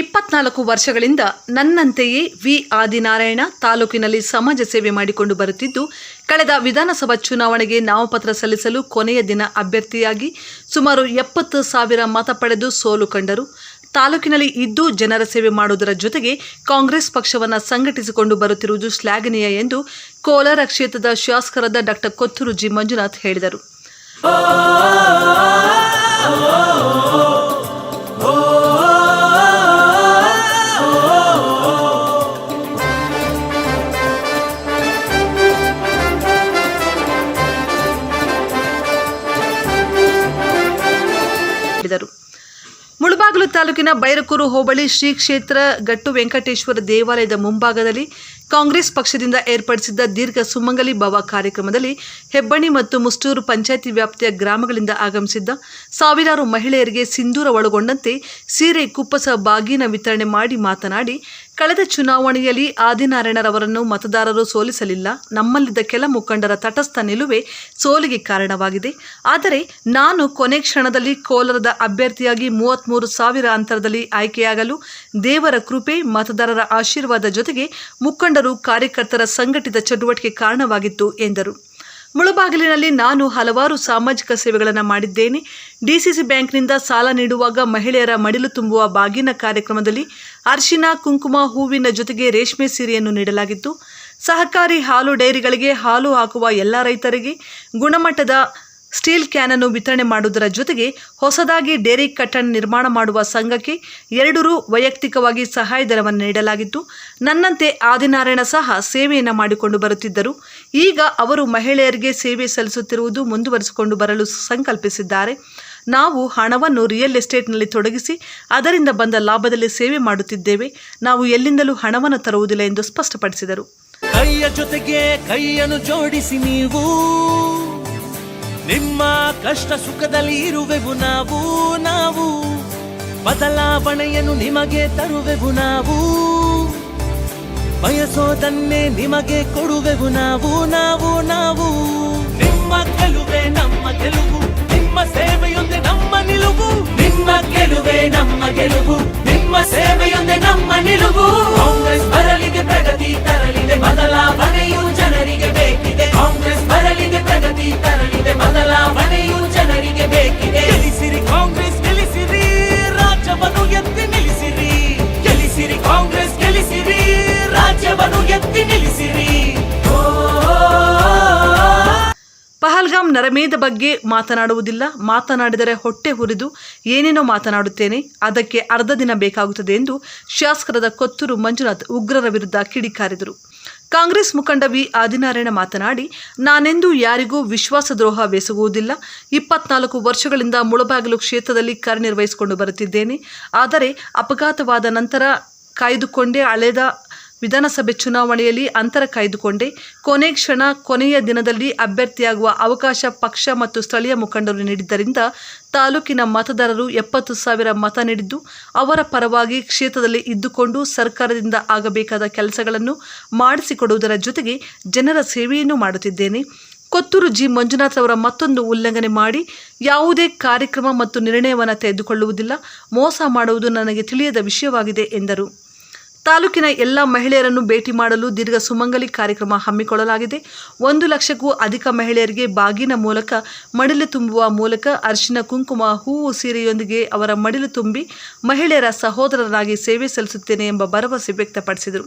ಇಪ್ಪತ್ನಾಲ್ಕು ವರ್ಷಗಳಿಂದ ನನ್ನಂತೆಯೇ ವಿ. ಆದಿನಾರಾಯಣ ತಾಲೂಕಿನಲ್ಲಿ ಸಮಾಜ ಸೇವೆ ಮಾಡಿಕೊಂಡು ಬರುತ್ತಿದ್ದು, ಕಳೆದ ವಿಧಾನಸಭಾ ಚುನಾವಣೆಗೆ ನಾಮಪತ್ರ ಸಲ್ಲಿಸಲು ಕೊನೆಯ ದಿನ ಅಭ್ಯರ್ಥಿಯಾಗಿ ಸುಮಾರು ಎಪ್ಪತ್ತು ಸಾವಿರ ಮತ ಪಡೆದು ಸೋಲು ಕಂಡರು. ತಾಲೂಕಿನಲ್ಲಿ ಇದ್ದು ಜನರ ಸೇವೆ ಮಾಡುವುದರ ಜೊತೆಗೆ ಕಾಂಗ್ರೆಸ್ ಪಕ್ಷವನ್ನು ಸಂಘಟಿಸಿಕೊಂಡು ಬರುತ್ತಿರುವುದು ಶ್ಲಾಘನೀಯ ಎಂದು ಕೋಲಾರ ಕ್ಷೇತ್ರದ ಶಾಸಕರಾದ ಡಾಕ್ಟರ್ ಕೊತ್ತೂರು ಜಿ. ಮಂಜುನಾಥ್ ಹೇಳಿದರು. ತಾಲೂಕಿನ ಬೈರಕೂರು ಹೋಬಳಿ ಶ್ರೀ ಕ್ಷೇತ್ರ ಗಟ್ಟು ವೆಂಕಟೇಶ್ವರ ದೇವಾಲಯದ ಮುಂಭಾಗದಲ್ಲಿ ಕಾಂಗ್ರೆಸ್ ಪಕ್ಷದಿಂದ ಏರ್ಪಡಿಸಿದ್ದ ದೀರ್ಘ ಸುಮಂಗಲಿ ಭವ ಕಾರ್ಯಕ್ರಮದಲ್ಲಿ ಹೆಬ್ಬಣಿ ಮತ್ತು ಮುಷ್ಟೂರು ಪಂಚಾಯಿತಿ ವ್ಯಾಪ್ತಿಯ ಗ್ರಾಮಗಳಿಂದ ಆಗಮಿಸಿದ್ದ ಸಾವಿರಾರು ಮಹಿಳೆಯರಿಗೆ ಸಿಂಧೂರ ಒಳಗೊಂಡಂತೆ ಸೀರೆ ಕುಪ್ಪಸ ಬಾಗಿನ ವಿತರಣೆ ಮಾಡಿ ಮಾತನಾಡಿ ಕಳೆದ ಚುನಾವಣೆಯಲ್ಲಿ ಆದಿನಾರಾಯಣರವರನ್ನು ಮತದಾರರು ಸೋಲಿಸಲಿಲ್ಲ. ನಮ್ಮಲ್ಲಿದ್ದ ಕೆಲ ಮುಖಂಡರ ತಟಸ್ಥ ನಿಲುವೆ ಸೋಲಿಗೆ ಕಾರಣವಾಗಿದೆ. ಆದರೆ ನಾನು ಕೊನೆ ಕ್ಷಣದಲ್ಲಿ ಕೋಲಾರದ ಅಭ್ಯರ್ಥಿಯಾಗಿ ಮೂವತ್ತ್ಮೂರು ಸಾವಿರ ಅಂತರದಲ್ಲಿ ಆಯ್ಕೆಯಾಗಲು ದೇವರ ಕೃಪೆ, ಮತದಾರರ ಆಶೀರ್ವಾದ ಜೊತೆಗೆ ಮುಖಂಡರು, ಕಾರ್ಯಕರ್ತರ ಸಂಘಟಿತ ಚಟುವಟಿಕೆ ಕಾರಣವಾಗಿತ್ತು ಎಂದರು. ಮುಳಬಾಗಿಲಿನಲ್ಲಿ ನಾನು ಹಲವಾರು ಸಾಮಾಜಿಕ ಸೇವೆಗಳನ್ನು ಮಾಡಿದ್ದೇನೆ. ಡಿಸಿಸಿ ಬ್ಯಾಂಕ್ನಿಂದ ಸಾಲ ನೀಡುವಾಗ ಮಹಿಳೆಯರ ಮಡಿಲು ತುಂಬುವ ಬಾಗಿನ ಕಾರ್ಯಕ್ರಮದಲ್ಲಿ ಅರಿಶಿನ, ಕುಂಕುಮ, ಹೂವಿನ ಜೊತೆಗೆ ರೇಷ್ಮೆ ಸೀರೆಯನ್ನು ನೀಡಲಾಗಿತ್ತು. ಸಹಕಾರಿ ಹಾಲು ಡೈರಿಗಳಿಗೆ ಹಾಲು ಹಾಕುವ ಎಲ್ಲ ರೈತರಿಗೆ ಗುಣಮಟ್ಟದ ಸ್ಟೀಲ್ ಕ್ಯಾನನ್ನು ವಿತರಣೆ ಮಾಡುವುದರ ಜೊತೆಗೆ ಹೊಸದಾಗಿ ಡೇರಿ ಕಟ್ಟಣ ನಿರ್ಮಾಣ ಮಾಡುವ ಸಂಘಕ್ಕೆ ಎರಡು ರು ವೈಯಕ್ತಿಕವಾಗಿ ಸಹಾಯಧನವನ್ನು ನೀಡಲಾಗಿತ್ತು. ನನ್ನಂತೆ ಆದಿನಾರಾಯಣ ಸಹ ಸೇವೆಯನ್ನು ಮಾಡಿಕೊಂಡು ಬರುತ್ತಿದ್ದರು. ಈಗ ಅವರು ಮಹಿಳೆಯರಿಗೆ ಸೇವೆ ಸಲ್ಲಿಸುತ್ತಿರುವುದು ಮುಂದುವರಿಸಿಕೊಂಡು ಬರಲು ಸಂಕಲ್ಪಿಸಿದ್ದಾರೆ. ನಾವು ಹಣವನ್ನು ರಿಯಲ್ ಎಸ್ಟೇಟ್ನಲ್ಲಿ ತೊಡಗಿಸಿ ಅದರಿಂದ ಬಂದ ಲಾಭದಲ್ಲಿ ಸೇವೆ ಮಾಡುತ್ತಿದ್ದೇವೆ. ನಾವು ಎಲ್ಲಿಂದಲೂ ಹಣವನ್ನು ತರುವುದಿಲ್ಲ ಎಂದು ಸ್ಪಷ್ಟಪಡಿಸಿದರು. ಕೈಯ ಜೊತೆಗೆ ಕೈಯನ್ನು ಜೋಡಿಸಿ ನೀವು. ನಿಮ್ಮ ಕಷ್ಟ ಸುಖದಲ್ಲಿ ಇರುವೆವು ನಾವು ನಾವು ಬದಲಾವಣೆಯನ್ನು ನಿಮಗೆ ತರುವೆವು ನಾವು. ಬಯಸೋದನ್ನೇ ನಿಮಗೆ ಕೊಡುವೆವು ನಾವು ನಾವು ನಾವು. ನಿಮ್ಮ ಗೆಲುವೆ ನಮ್ಮ ಗೆಲುವು, ನಿಮ್ಮ ಸೇವೆಯೊಂದೆ ನಮ್ಮ ನಿಲುವು. ನಿಮ್ಮ ಗೆಲುವೆ ನಮ್ಮ ಗೆಲುವು, ನಿಮ್ಮ ಸೇವೆಯೊಂದೆ ನಮ್ಮ ನಿಲುವು. ಕಾಂಗ್ರೆಸ್ ಬರಲಿದೆ ಪ್ರಗತಿ ತರಲಿದೆ ಬದಲಾವಣೆಯು ಪ್ರಗತಿ ತರಲಿದೆ. ಬದಲಾವಣೆಯು ಜನರಿಗೆ ಬೇಕಿದೆ. ಗೆಲ್ಲಿಸಿರಿ ಕಾಂಗ್ರೆಸ್, ಗೆಲ್ಲಿಸಿರಿ. ರಾಜ್ಯವನ್ನು ಎತ್ತಿ ನಿಲ್ಲಿಸಿರಿ. ಗೆಲ್ಲಿಸಿರಿ ಕಾಂಗ್ರೆಸ್, ಗೆಲ್ಲಿಸಿರಿ. ರಾಜ್ಯವನ್ನು ಎತ್ತಿ ನಿಲ್ಲಿಸಿರಿ. ಪಹಲ್ಗಾಮ್ ನರಮೇಧ ಬಗ್ಗೆ ಮಾತನಾಡುವುದಿಲ್ಲ. ಮಾತನಾಡಿದರೆ ಹೊಟ್ಟೆ ಹುರಿದು ಏನೇನೋ ಮಾತನಾಡುತ್ತೇನೆ. ಅದಕ್ಕೆ ಅರ್ಧ ದಿನ ಬೇಕಾಗುತ್ತದೆ ಎಂದು ಶಾಸಕರದ ಕೊತ್ತೂರು ಮಂಜುನಾಥ್ ಉಗ್ರರ ವಿರುದ್ಧ ಕಿಡಿಕಾರಿದರು. ಕಾಂಗ್ರೆಸ್ ಮುಖಂಡ ವಿ ಆದಿನಾರಾಯಣ ಮಾತನಾಡಿ, ನಾನೆಂದೂ ಯಾರಿಗೂ ವಿಶ್ವಾಸದ್ರೋಹ ಬೆಸಗುವುದಿಲ್ಲ. ಇಪ್ಪತ್ನಾಲ್ಕು ವರ್ಷಗಳಿಂದ ಮುಳಬಾಗಿಲು ಕ್ಷೇತ್ರದಲ್ಲಿ ಕಾರ್ಯನಿರ್ವಹಿಸಿಕೊಂಡು ಬರುತ್ತಿದ್ದೇನೆ. ಆದರೆ ಅಪಘಾತವಾದ ನಂತರ ಕಾಯ್ದುಕೊಂಡೇ ಹಳೆದ ವಿಧಾನಸಭೆ ಚುನಾವಣೆಯಲ್ಲಿ ಅಂತರ ಕಾಯ್ದುಕೊಂಡೆ ಕೊನೆ ಕ್ಷಣ ಕೊನೆಯ ದಿನದಲ್ಲಿ ಅಭ್ಯರ್ಥಿಯಾಗುವ ಅವಕಾಶ ಪಕ್ಷ ಮತ್ತು ಸ್ಥಳೀಯ ಮುಖಂಡರು ನೀಡಿದ್ದರಿಂದ ತಾಲೂಕಿನ ಮತದಾರರು ಎಪ್ಪತ್ತು ಸಾವಿರ ಮತ ನೀಡಿದ್ದು, ಅವರ ಪರವಾಗಿ ಕ್ಷೇತ್ರದಲ್ಲಿ ಇದ್ದುಕೊಂಡು ಸರ್ಕಾರದಿಂದ ಆಗಬೇಕಾದ ಕೆಲಸಗಳನ್ನು ಮಾಡಿಸಿಕೊಡುವುದರ ಜೊತೆಗೆ ಜನರ ಸೇವೆಯನ್ನು ಮಾಡುತ್ತಿದ್ದೇನೆ. ಕೊತ್ತೂರು ಜಿ. ಮಂಜುನಾಥ್ ಅವರ ಮತ್ತೊಂದು ಉಲ್ಲಂಘನೆ ಮಾಡಿ ಯಾವುದೇ ಕಾರ್ಯಕ್ರಮ ಮತ್ತು ನಿರ್ಣಯವನ್ನು ತೆಗೆದುಕೊಳ್ಳುವುದಿಲ್ಲ. ಮೋಸ ಮಾಡುವುದು ನನಗೆ ತಿಳಿಯದ ವಿಷಯವಾಗಿದೆ, ಎಂದರು. ತಾಲೂಕಿನ ಎಲ್ಲ ಮಹಿಳೆಯರನ್ನು ಭೇಟಿ ಮಾಡಲು ದೀರ್ಘ ಸುಮಂಗಲಿ ಕಾರ್ಯಕ್ರಮ ಹಮ್ಮಿಕೊಳ್ಳಲಾಗಿದೆ. ಒಂದು ಲಕ್ಷಕ್ಕೂ ಅಧಿಕ ಮಹಿಳೆಯರಿಗೆ ಬಾಗಿನ ಮೂಲಕ ಮಡಿಲು ತುಂಬುವ ಮೂಲಕ ಅರಿಶಿನ, ಕುಂಕುಮ, ಹೂವು ಸೀರೆಯೊಂದಿಗೆ ಅವರ ಮಡಿಲು ತುಂಬಿ ಮಹಿಳೆಯರ ಸಹೋದರರಾಗಿ ಸೇವೆ ಸಲ್ಲಿಸುತ್ತೇನೆ ಎಂಬ ಭರವಸೆ ವ್ಯಕ್ತಪಡಿಸಿದರು.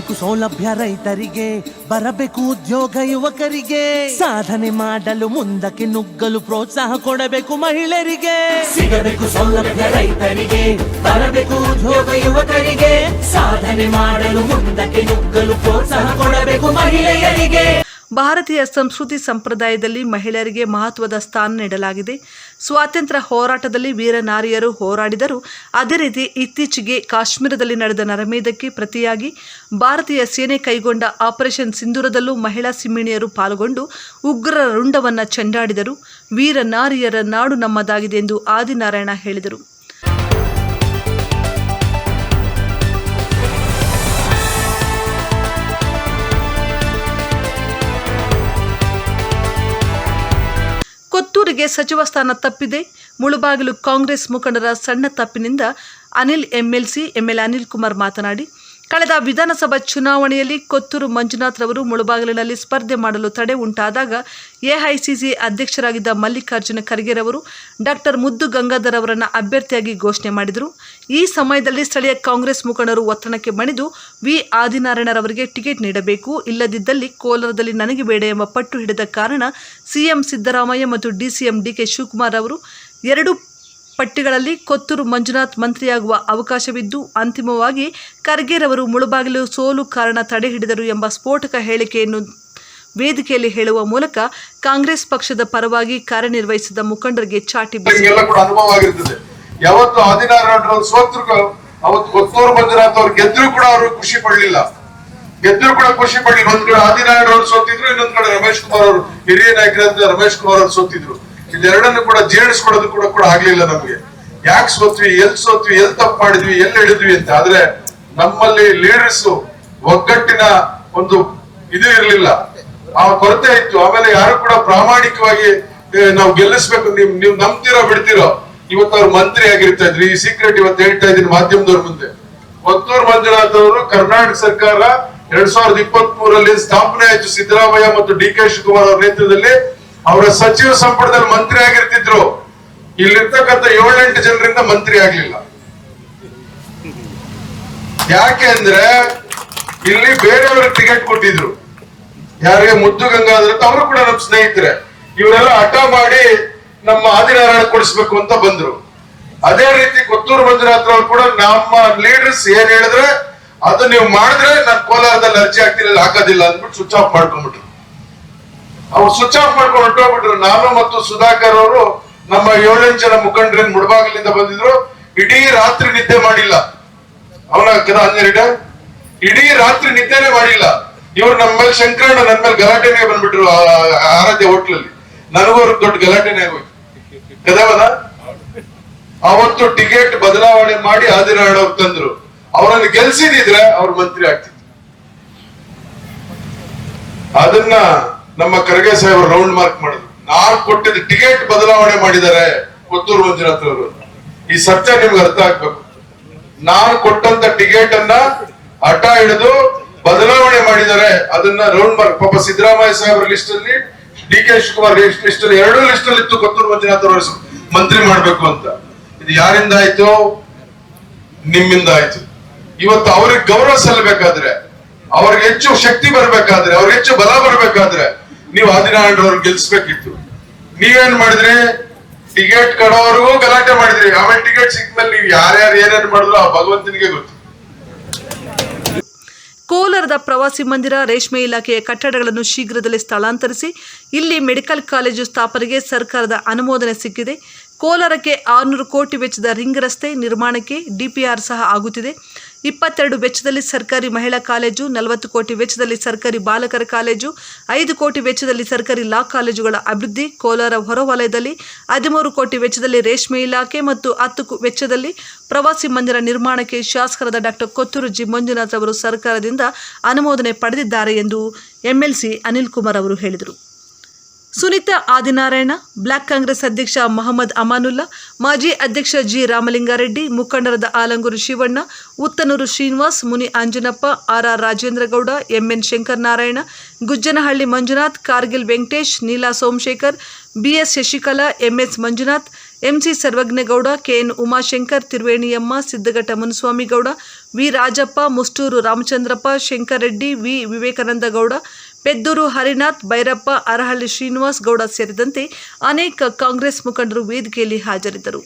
ಬೇಕು ಬೇಕು ಬೇಕು ಬದಲಾವಣೆಯೂ ಬೇಕು ಈಗ ಸಿಗಬೇಕು ಸೌಲಭ್ಯ ರೈತರಿಗೆ, ಬರಬೇಕು ಉದ್ಯೋಗ ಯುವಕರಿಗೆ, ಸಾಧನೆ ಮಾಡಲು ಮುಂದಕ್ಕೆ ನುಗ್ಗಲು ಪ್ರೋತ್ಸಾಹ ಕೊಡಬೇಕು ಮಹಿಳೆಯರಿಗೆ. ಸಿಗಬೇಕು ಸೌಲಭ್ಯ ರೈತರಿಗೆ, ಬರಬೇಕು ಉದ್ಯೋಗ ಯುವಕರಿಗೆ, ಸಾಧನೆ ಮಾಡಲು ಮುಂದಕ್ಕೆ ನುಗ್ಗಲು ಪ್ರೋತ್ಸಾಹ ಕೊಡಬೇಕು ಮಹಿಳೆಯರಿಗೆ. ಭಾರತೀಯ ಸಂಸ್ಕೃತಿ ಸಂಪ್ರದಾಯದಲ್ಲಿ ಮಹಿಳೆಯರಿಗೆ ಮಹತ್ವದ ಸ್ಥಾನ ನೀಡಲಾಗಿದೆ. ಸ್ವಾತಂತ್ರ್ಯ ಹೋರಾಟದಲ್ಲಿ ವೀರನಾರಿಯರು ಹೋರಾಡಿದರು. ಅದೇ ರೀತಿ ಇತ್ತೀಚೆಗೆ ಕಾಶ್ಮೀರದಲ್ಲಿ ನಡೆದ ನರಮೇಧಕ್ಕೆ ಪ್ರತಿಯಾಗಿ ಭಾರತೀಯ ಸೇನೆ ಕೈಗೊಂಡ ಆಪರೇಷನ್ ಸಿಂಧೂರದಲ್ಲೂ ಮಹಿಳಾ ಸಿಮ್ಮಿಣಿಯರು ಪಾಲ್ಗೊಂಡು ಉಗ್ರರ ರುಂಡವನ್ನು ಚೆಂಡಾಡಿದರು. ವೀರನಾರಿಯರ ನಾಡು ನಮ್ಮದಾಗಿದೆ ಎಂದು ಆದಿನಾರಾಯಣ ಹೇಳಿದರು. ಕೊತ್ತೂರಿಗೆ ಸಚಿವ ಸ್ಥಾನ ತಪ್ಪಿದೆ. ಮುಳುಬಾಗಿಲು ಕಾಂಗ್ರೆಸ್ ಮುಖಂಡರ ಸಣ್ಣ ತಪ್ಪಿನಿಂದ ಅನಿಲ್ ಎಂಎಲ್ಸಿ, ಎಂಎಲ್ ಅನಿಲ್ ಕುಮಾರ್ ಮಾತನಾಡಿ ಕಳೆದ ವಿಧಾನಸಭಾ ಚುನಾವಣೆಯಲ್ಲಿ ಕೊತ್ತೂರು ಮಂಜುನಾಥ್ ರವರು ಮುಳುಬಾಗಿಲಿನಲ್ಲಿ ಸ್ಪರ್ಧೆ ಮಾಡಲು ತಡೆ ಉಂಟಾದಾಗ ಎಐಸಿಸಿ ಅಧ್ಯಕ್ಷರಾಗಿದ್ದ ಮಲ್ಲಿಕಾರ್ಜುನ ಖರ್ಗೆರವರು ಡಾಕ್ಟರ್ ಮುದ್ದು ಗಂಗಾಧರ್ ಅವರನ್ನು ಅಭ್ಯರ್ಥಿಯಾಗಿ ಘೋಷಣೆ ಮಾಡಿದರು. ಈ ಸಮಯದಲ್ಲಿ ಸ್ಥಳೀಯ ಕಾಂಗ್ರೆಸ್ ಮುಖಂಡರು ಒತ್ತಡಕ್ಕೆ ಮಣಿದು ವಿ. ಆದಿನಾರಾಯಣರವರಿಗೆ ಟಿಕೆಟ್ ನೀಡಬೇಕು, ಇಲ್ಲದಿದ್ದಲ್ಲಿ ಕೋಲಾರದಲ್ಲಿ ನನಗೆ ಬೇಡ ಎಂಬ ಪಟ್ಟು ಹಿಡಿದ ಕಾರಣ ಸಿಎಂ ಸಿದ್ದರಾಮಯ್ಯ ಮತ್ತು ಡಿಸಿಎಂ ಡಿಕೆ ಶಿವಕುಮಾರ್ ಅವರು ಎರಡು ಪಟ್ಟಿಗಳಲ್ಲಿ ಕೊತ್ತೂರು ಮಂಜುನಾಥ್ ಮಂತ್ರಿಯಾಗುವ ಅವಕಾಶವಿದ್ದು ಅಂತಿಮವಾಗಿ ಖರ್ಗೆರವರು ಮುಳುಬಾಗಿಲು ಸೋಲು ಕಾರಣ ತಡೆ ಹಿಡಿದರು ಎಂಬ ಸ್ಫೋಟಕ ಹೇಳಿಕೆಯನ್ನು ವೇದಿಕೆಯಲ್ಲಿ ಹೇಳುವ ಮೂಲಕ ಕಾಂಗ್ರೆಸ್ ಪಕ್ಷದ ಪರವಾಗಿ ಕಾರ್ಯನಿರ್ವಹಿಸಿದ ಮುಖಂಡರಿಗೆ ಚಾಟಿ ಯಾವತ್ತು ಹದಿನಾರು ಸೋತ್ರು ಅವತ್ತು ಕೊತ್ತೂರು ಮಂಜುನಾಥ್ ಅವ್ರು ಗೆದ್ರು ಕೂಡ ಅವರು ಖುಷಿ ಪಡ್ಲಿಲ್ಲ. ಗೆದ್ರು ಕೂಡ ಖುಷಿ ಪಡ್ಲಿಲ್ಲ. ಒಂದ್ ಕಡೆ ಆದಿನಾರಾಯಣ ಅವರು ಸೋತಿದ್ರು, ಇನ್ನೊಂದ್ ಕಡೆ ರಮೇಶ್ ಕುಮಾರ್ ಅವರು, ಹಿರಿಯ ನಾಯಕರಾದ ರಮೇಶ್ ಕುಮಾರ್ ಅವರು ಸೋತಿದ್ರು. ಇದೆರಡನ್ನು ಕೂಡ ಜೇಡಿಸ್ಕೊಡೋದು ಕೂಡ ಕೂಡ ಆಗ್ಲಿಲ್ಲ ನಮ್ಗೆ. ಯಾಕೆ ಸೋತ್ವಿ, ಎಲ್ ಸೋತ್ವಿ, ಎಲ್ ತಪ್ಪು ಮಾಡಿದ್ವಿ, ಎಲ್ ಹಿಡಿದ್ವಿ ಅಂತ. ಆದ್ರೆ ನಮ್ಮಲ್ಲಿ ಲೀಡರ್ಸ್ ಒಗ್ಗಟ್ಟಿನ ಒಂದು ಇದು ಇರಲಿಲ್ಲ. ಆ ಕೊರತೆ ಇತ್ತು. ಆಮೇಲೆ ಯಾರು ಕೂಡ ಪ್ರಾಮಾಣಿಕವಾಗಿ ನಾವು ಗೆಲ್ಲಿಸ್ಬೇಕು. ನೀವು ನೀವು ನಂಬ್ತಿರೋ, ಬಿಡ್ತಿರೋ. ಇವತ್ತು ಅವ್ರು ಮಂತ್ರಿ ಆಗಿರ್ತಾ ಇದ್ರಿ. ಈ ಸೀಕ್ರೆಟ್ ಇವತ್ತು ಹೇಳ್ತಾ ಇದ್ದೀನಿ ಮಾಧ್ಯಮದವ್ರ ಮುಂದೆ. ಕೊತ್ತೂರು ಮಂಜುನಾಥ್ ಅವರು ಕರ್ನಾಟಕ ಸರ್ಕಾರ ಎರಡ್ ಸಾವಿರದ ಇಪ್ಪತ್ತ್ ಮೂರಲ್ಲಿ ಸ್ಥಾಪನೆ ಆಯ್ತು ಸಿದ್ದರಾಮಯ್ಯ ಮತ್ತು ಡಿ ಕೆ ಶಿವಕುಮಾರ್ ಅವರ ನೇತೃತ್ವದಲ್ಲಿ. ಅವರ ಸಚಿವ ಸಂಪುಟದಲ್ಲಿ ಮಂತ್ರಿ ಆಗಿರ್ತಿದ್ರು. ಇಲ್ಲಿರ್ತಕ್ಕಂಥ ಏಳೆಂಟು ಜನರಿಂದ ಮಂತ್ರಿ ಆಗ್ಲಿಲ್ಲ. ಯಾಕೆ ಅಂದ್ರೆ ಇಲ್ಲಿ ಬೇರೆಯವ್ರಿಗೆ ಟಿಕೆಟ್ ಕೊಟ್ಟಿದ್ರು. ಯಾರಿಗೆ ಮುದ್ದು ಗಂಗಾಧರ ಅವರು ಕೂಡ ನಮ್ಮ ಸ್ನೇಹಿತರೆ. ಇವರೆಲ್ಲ ಹಠ ಮಾಡಿ ನಮ್ಮ ಆದಿನಾರಾಯಣ ಕೊಡಿಸ್ಬೇಕು ಅಂತ ಬಂದ್ರು. ಅದೇ ರೀತಿ ಕೊತ್ತೂರು ಮಂಜುನಾಥ್ ಅವರು ಕೂಡ ನಮ್ಮ ಲೀಡರ್ಸ್ ಏನ್ ಹೇಳಿದ್ರೆ, ಅದು ನೀವು ಮಾಡಿದ್ರೆ ನಾನು ಕೋಲಾರದಲ್ಲಿ ಅರ್ಜಿ ಹಾಕ್ತೀನಿ ಹಾಕೋದಿಲ್ಲ ಅಂದ್ಬಿಟ್ಟು ಸ್ವಿಚ್ ಆಫ್ ಮಾಡ್ಕೊಂಡ್ಬಿಟ್ರು. ಅವ್ರು ಸ್ವಿಚ್ ಆಫ್ ಮಾಡ್ಕೊಂಡು ಹೊರಟೋಗ್ಬಿಟ್ರು. ನಾನು ಮತ್ತು ಸುಧಾಕರ್ ಅವರು ನಮ್ಮ ಏಳೆಂಟು ಜನ ಮುಖಂಡರೇನ್ ಮುಡಬಾಗಿಲಿಂದ ಬಂದಿದ್ರು. ಇಡೀ ರಾತ್ರಿ ನಿದ್ದೆ ಮಾಡಿಲ್ಲ. ಅವನ ಹನ್ನೆರಡ ಇಡೀ ರಾತ್ರಿ ನಿದ್ದೆನೆ ಮಾಡಿಲ್ಲ. ಇವ್ರು ನಮ್ಮ ಮೇಲೆ ಶಂಕರಣ್ಣ ನನ್ನ ಮೇಲೆ ಗಲಾಟೆನೇ ಬಂದ್ಬಿಟ್ರು ಆರಾಧ್ಯ ಹೋಟ್ಲಲ್ಲಿ. ನನಗೂ ಅವ್ರಿಗೆ ದೊಡ್ಡ ಗಲಾಟೆನೇ ಆಗೋಯ್ತು. ಕದವನ? ಅವತ್ತು ಟಿಕೆಟ್ ಬದಲಾವಣೆ ಮಾಡಿ ಆದಿನಾರಾಯಣ ಅವ್ರು ತಂದ್ರು. ಅವರನ್ನು ಗೆಲ್ಸಿದಿದ್ರೆ ಅವ್ರ ಮಂತ್ರಿ ಆಗ್ತಿದ್ರು. ಅದನ್ನ ನಮ್ಮ ಖರ್ಗೆ ಸಾಹೇಬರು ರೌಂಡ್ ಮಾರ್ಕ್ ಮಾಡಿದ್ರು. ನಾಲ್ಕು ಕೊಟ್ಟಿದ್ದ ಟಿಕೆಟ್ ಬದಲಾವಣೆ ಮಾಡಿದ್ದಾರೆ ಕೊತ್ತೂರು ಮಂಜುನಾಥ್ ಅವರು ಈ ಸತ್ಯ ನಿಮ್ಗೆ ಅರ್ಥ ಆಗ್ಬೇಕು. ನಾನು ಕೊಟ್ಟಂತ ಟಿಕೆಟ್ ಅನ್ನ ಹಠ ಹಿಡಿದು ಬದಲಾವಣೆ ಮಾಡಿದ್ದಾರೆ. ಅದನ್ನ ರೌಂಡ್ ಮಾರ್ಕ್ ಪಾಪ ಸಿದ್ದರಾಮಯ್ಯ ಸಾಹೇಬರ ಲಿಸ್ಟ್ ಅಲ್ಲಿ, ಡಿ ಕೆ ಶಿವಕುಮಾರ್ ಲಿಸ್ಟ್ ಅಲ್ಲಿ ಎರಡೂ ಲಿಸ್ಟ್ ಅಲ್ಲಿ ಇತ್ತು ಕೊತ್ತೂರು ಮಂಜುನಾಥ್ ಅವರ ಮಂತ್ರಿ ಮಾಡ್ಬೇಕು ಅಂತ. ಇದು ಯಾರಿಂದ ಆಯ್ತು? ನಿಮ್ಮಿಂದ ಆಯ್ತು. ಇವತ್ತು ಅವ್ರಿಗೆ ಗೌರವ ಸಲ್ಲಬೇಕಾದ್ರೆ, ಅವ್ರಿಗೆ ಹೆಚ್ಚು ಶಕ್ತಿ ಬರ್ಬೇಕಾದ್ರೆ, ಅವ್ರಿಗೆ ಹೆಚ್ಚು ಬಲ ಬರ್ಬೇಕಾದ್ರೆ ನೀವು ಆದಿನಾರಾಯಣ ಅವ್ರಿಗೆ ಗೆಲ್ಸ್ಬೇಕಿತ್ತು. ನೀವೇನ್ ಮಾಡಿದ್ರಿ? ಟಿಕೆಟ್ ಕೊಡೋವರೆಗೂ ಗಲಾಟೆ ಮಾಡಿದ್ರಿ. ಆಮೇಲೆ ಟಿಕೆಟ್ ಸಿಕ್ಮೇಲೆ ನೀವು ಯಾರ್ಯಾರು ಏನೇನ್ ಮಾಡಿದ್ರು ಆ ಭಗವಂತನಿಗೆ ಗೊತ್ತು. ಕೋಲಾರದ ಪ್ರವಾಸಿ ಮಂದಿರ, ರೇಷ್ಮೆ ಇಲಾಖೆಯ ಕಟ್ಟಡಗಳನ್ನು ಶೀಘ್ರದಲ್ಲೇ ಸ್ಥಳಾಂತರಿಸಿ, ಇಲ್ಲಿ ಮೆಡಿಕಲ್ ಕಾಲೇಜು ಸ್ಥಾಪನೆಗೆ ಸರ್ಕಾರದ ಅನುಮೋದನೆ ಸಿಕ್ಕಿದೆ. ಕೋಲಾರಕ್ಕೆ ಆರುನೂರು ಕೋಟಿ ವೆಚ್ಚದ ರಿಂಗ್ ರಸ್ತೆ ನಿರ್ಮಾಣಕ್ಕೆ ಡಿಪಿಆರ್ ಸಹ ಆಗುತ್ತಿದೆ. ಇಪ್ಪತ್ತೆರಡು ವೆಚ್ಚದಲ್ಲಿ ಸರ್ಕಾರಿ ಮಹಿಳಾ ಕಾಲೇಜು, ನಲವತ್ತು ಕೋಟಿ ವೆಚ್ಚದಲ್ಲಿ ಸರ್ಕಾರಿ ಬಾಲಕರ ಕಾಲೇಜು, ಐದು ಕೋಟಿ ವೆಚ್ಚದಲ್ಲಿ ಸರ್ಕಾರಿ ಲಾ ಕಾಲೇಜುಗಳ ಅಭಿವೃದ್ಧಿ ಕೋಲಾರ ಹೊರವಲಯದಲ್ಲಿ, ಹದಿಮೂರು ಕೋಟಿ ವೆಚ್ಚದಲ್ಲಿ ರೇಷ್ಮೆ ಇಲಾಖೆ ಮತ್ತು ಹತ್ತು ವೆಚ್ಚದಲ್ಲಿ ಪ್ರವಾಸಿ ಮಂದಿರ ನಿರ್ಮಾಣಕ್ಕೆ ಶಾಸಕರಾದ ಡಾಕ್ಟರ್ ಕೊತ್ತೂರು ಜಿ. ಮಂಜುನಾಥ್ ಅವರು ಸರ್ಕಾರದಿಂದ ಅನುಮೋದನೆ ಪಡೆದಿದ್ದಾರೆ ಎಂದು ಎಂಎಲ್ಸಿ ಅನಿಲ್ ಕುಮಾರ್ ಅವರು ಹೇಳಿದರು. ಸುನೀತಾ ಆದಿನಾರಾಯಣ, ಬ್ಲಾಕ್ ಕಾಂಗ್ರೆಸ್ ಅಧ್ಯಕ್ಷ ಮಹಮ್ಮದ್ ಅಮಾನುಲ್ಲಾ, ಮಾಜಿ ಅಧ್ಯಕ್ಷ ಜಿ ರಾಮಲಿಂಗಾರೆಡ್ಡಿ, ಮುಖಂಡರಾದ Alangur Shivanna, Uttanur Srinivas, Muni Anjanappa R R Rajendragowda, M N Shankar Narayana, Gujjanahalli Manjunath, Kargil Venkatesh, Neela Somashekar, B S Shashikala, M S Manjunath, M C Sarvajnagowda, K N Umashankar, Thiruveniyamma Siddaghatta Muniswamygowda, V Rajappa Mushtur Ramachandrappa Shankarareddy V Vivekananda Gowda Peddur Harinath Bhairappa Arahalli Srinivas Gowda ಸೇರಿದಂತೆ ಅನೇಕ ಕಾಂಗ್ರೆಸ್ ಮುಖಂಡರು ವೇದಿಕೆಯಲ್ಲಿ ಹಾಜರಿದ್ದರು.